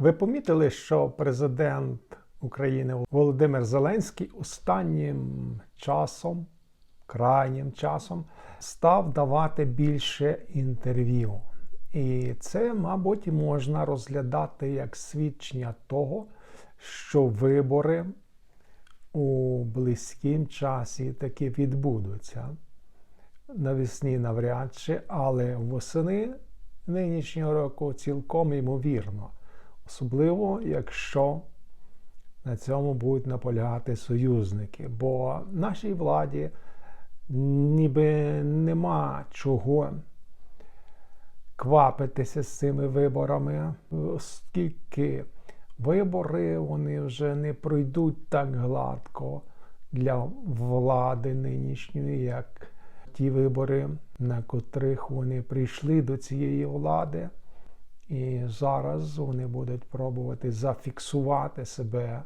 Ви помітили, що президент України Володимир Зеленський останнім часом, крайнім часом, став давати більше інтерв'ю. І це, мабуть, можна розглядати як свідчення того, що вибори у близькім часі таки відбудуться. Навесні навряд чи, але восени нинішнього року цілком ймовірно. Особливо, якщо на цьому будуть наполягати союзники. Бо нашій владі ніби нема чого квапитися з цими виборами, оскільки вибори вони вже не пройдуть так гладко для влади нинішньої, як ті вибори, на котрих вони прийшли до цієї влади. І зараз вони будуть пробувати зафіксувати себе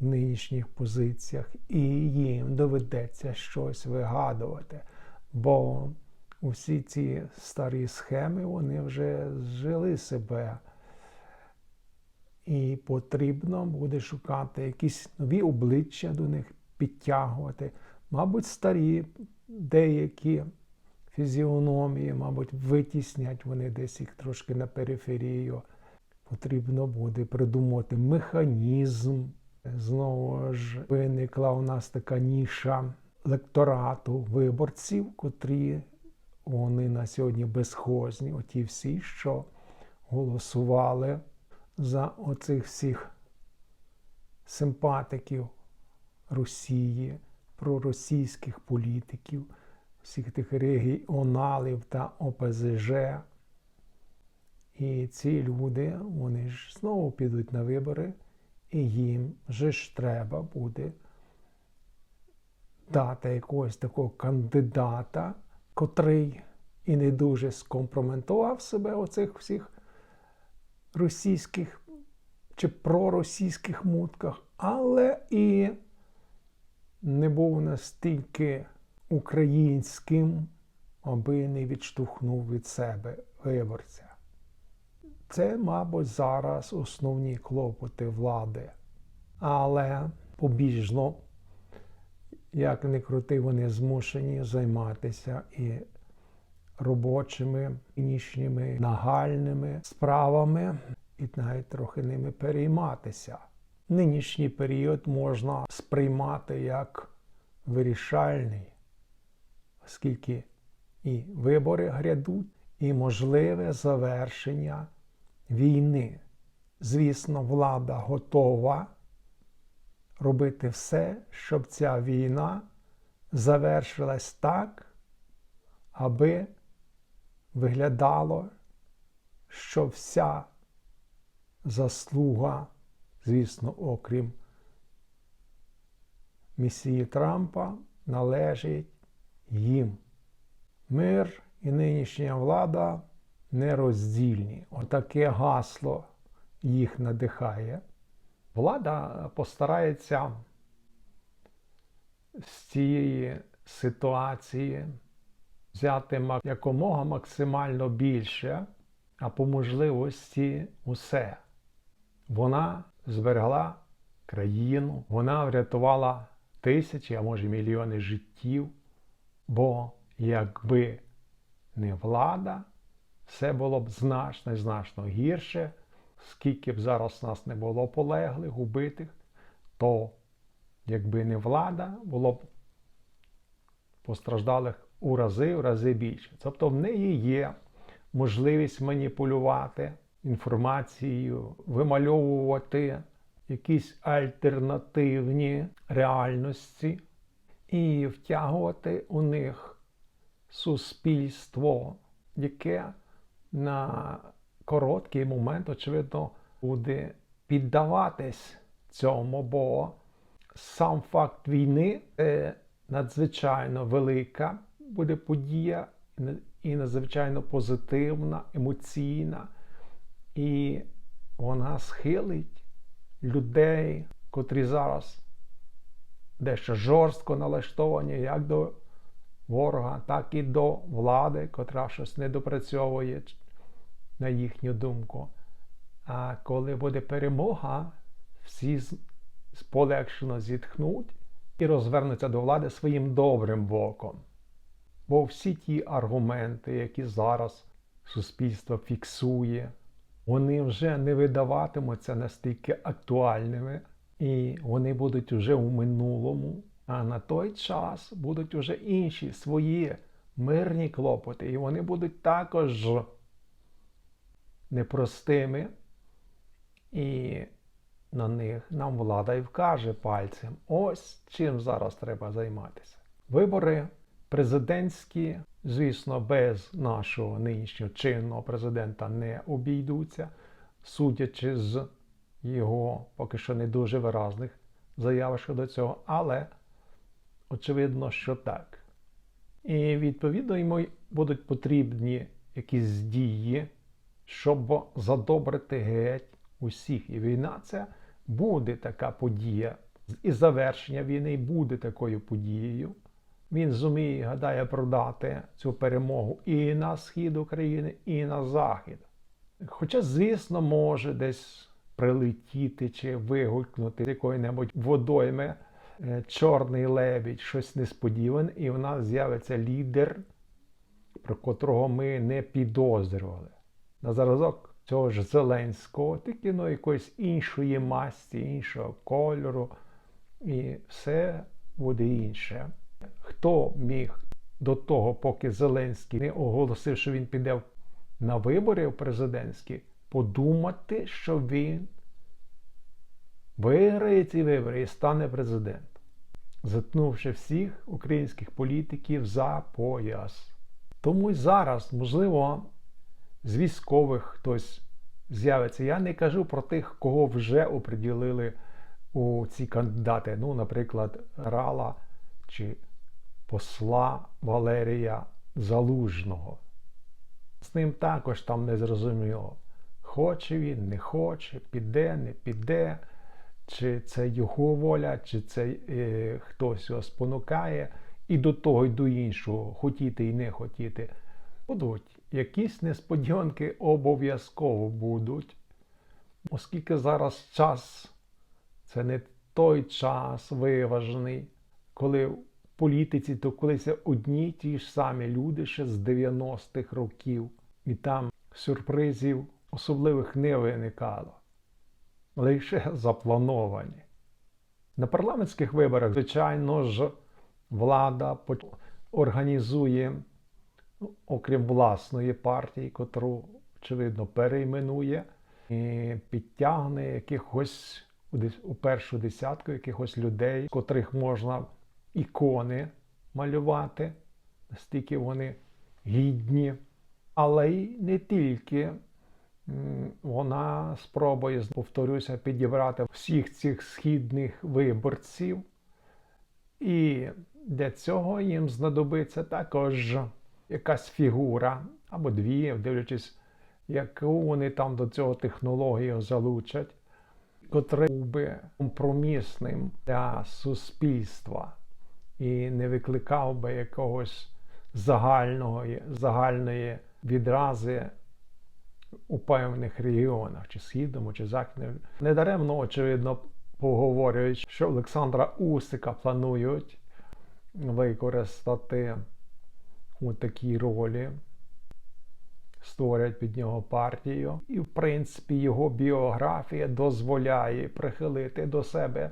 в нинішніх позиціях, і їм доведеться щось вигадувати. Бо усі ці старі схеми вони вже зжили себе. І потрібно буде шукати якісь нові обличчя до них підтягувати. Мабуть, старі деякі фізіономії, мабуть, витіснять вони десь їх трошки на периферію. Потрібно буде придумати механізм. Знову ж виникла у нас така ніша лекторату виборців, котрі вони на сьогодні безхозні. Оті всі, що голосували за оцих всіх симпатиків Росії, проросійських політиків всіх тих регіоналів та ОПЗЖ. І ці люди, вони ж знову підуть на вибори, і їм же ж треба буде дати якогось такого кандидата, котрий і не дуже скомпроментував себе оцих всіх російських чи проросійських мутках, але і не був настільки українським, аби не відштовхнув від себе виборця. Це, мабуть, зараз основні клопоти влади. Але побіжно, як не крути, вони змушені займатися і робочими, нічніми, нагальними справами, і навіть трохи ними перейматися. Нинішній період можна сприймати як вирішальний оскільки і вибори грядуть, і можливе завершення війни. Звісно, влада готова робити все, щоб ця війна завершилась так, аби виглядало, що вся заслуга, звісно, окрім місії Трампа, належить їм. Мир і нинішня влада нероздільні. Отаке гасло їх надихає. Влада постарається з цієї ситуації взяти якомога максимально більше, а по можливості усе. Вона зберегла країну, вона врятувала тисячі, а може мільйони життів. Бо якби не влада, все було б значно і значно гірше, скільки б зараз нас не було полеглих, убитих, то якби не влада, було б постраждалих у рази, в рази більше. Тобто в неї є можливість маніпулювати інформацією, вимальовувати якісь альтернативні реальності і втягувати у них суспільство, яке на короткий момент, очевидно, буде піддаватись цьому, бо сам факт війни це надзвичайно велика буде подія і надзвичайно позитивна, емоційна, і вона схилить людей, котрі зараз дещо жорстко налаштовані як до ворога, так і до влади, котра щось не допрацьовує на їхню думку. А коли буде перемога, всі з- полегшено зітхнуть і розвернуться до влади своїм добрим боком. Бо всі ті аргументи, які зараз суспільство фіксує, вони вже не видаватимуться настільки актуальними, і вони будуть вже у минулому. А на той час будуть вже інші свої мирні клопоти, і вони будуть також непростими, і на них нам влада і вкаже пальцем. Ось чим зараз треба займатися. Вибори президентські, звісно, без нашого нинішнього чинного президента не обійдуться, судячи з його поки що не дуже виразних заяв щодо цього, але очевидно, що так. І відповідно йому будуть потрібні якісь дії, щоб задобрити геть усіх. І війна це буде така подія. І завершення війни буде такою подією. Він зуміє, гадає, продати цю перемогу і на схід України, і на захід. Хоча, звісно, може десь прилетіти чи вигулькнути з якої-небудь водойми е, чорний лебідь, щось несподіване, і в нас з'явиться лідер, про котрого ми не підозрювали. На зразок цього ж Зеленського, тільки ну, якоїсь іншої масті, іншого кольору, і все буде інше. Хто міг до того, поки Зеленський не оголосив, що він піде на вибори президентські, подумати, що він виграє ці вибори і стане президентом, заткнувши всіх українських політиків за пояс. Тому й зараз, можливо, з військових хтось з'явиться. Я не кажу про тих, кого вже оприділили у ці кандидати. Ну, наприклад, Рала чи посла Валерія Залужного. З ним також там не зрозуміло, хоче він, не хоче, піде, не піде, чи це його воля, чи це е, хтось його спонукає, і до того, і до іншого, хотіти і не хотіти. Будуть. Якісь несподіванки обов'язково будуть, оскільки зараз час це не той час виважений, коли в політиці то колись одні ті ж самі люди ще з 90-х років, і там сюрпризів особливих не виникало, лише заплановані. На парламентських виборах, звичайно ж, влада організує, ну, окрім власної партії, котру, очевидно, перейменує, і підтягне якихось у першу десятку якихось людей, котрих можна ікони малювати, настільки вони гідні. Але й не тільки вона спробує, повторюся, підібрати всіх цих східних виборців. І для цього їм знадобиться також якась фігура або дві, дивлячись, яку вони там до цього технологію залучать, котрий був би компромісним для суспільства і не викликав би якогось загального, загальної відрази у певних регіонах, чи східному, чи західному. Недаремно, очевидно, поговорюють, що Олександра Усика планують використати у такій ролі, створять під нього партію. І, в принципі, його біографія дозволяє прихилити до себе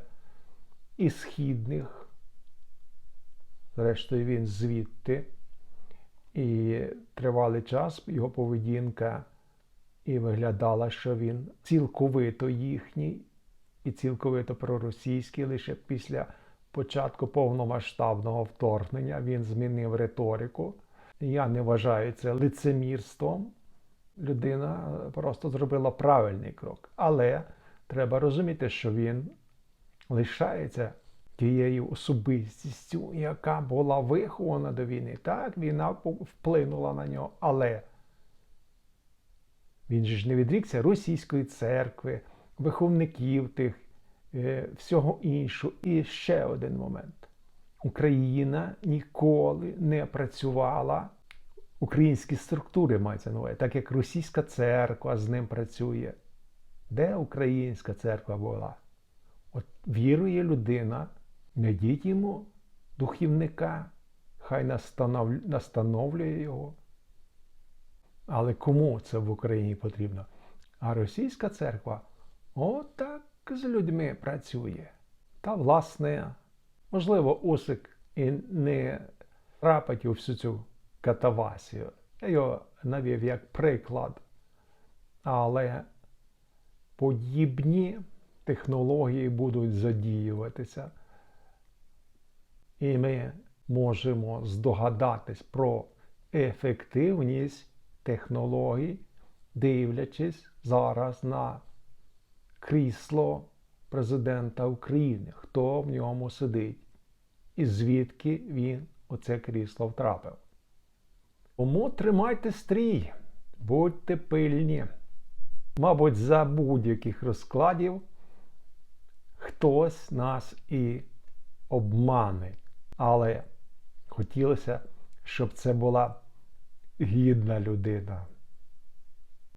і східних. Зрештою, він звідти. І тривалий час його поведінка і виглядала, що він цілковито їхній і цілковито проросійський. Лише після початку повномасштабного вторгнення він змінив риторику. Я не вважаю це лицемірством. Людина просто зробила правильний крок. Але треба розуміти, що він лишається тією особистістю, яка була вихована до війни. Так, війна вплинула на нього, але він же ж не відрікся російської церкви, виховників тих, е, всього іншого. І ще один момент. Україна ніколи не працювала, українські структури мається на так як російська церква з ним працює. Де українська церква була? От вірує людина, найдіть йому духівника, хай настановлює його. Але кому це в Україні потрібно? А російська церква отак з людьми працює. Та, власне, можливо, Усик і не трапить у всю цю катавасію. Я його навів як приклад. Але подібні технології будуть задіюватися. І ми можемо здогадатись про ефективність технологій, дивлячись зараз на крісло президента України, хто в ньому сидить, і звідки він у це крісло втрапив. Тому тримайте стрій, будьте пильні. Мабуть, за будь-яких розкладів хтось нас і обмане. Але хотілося, щоб це була гідна людина.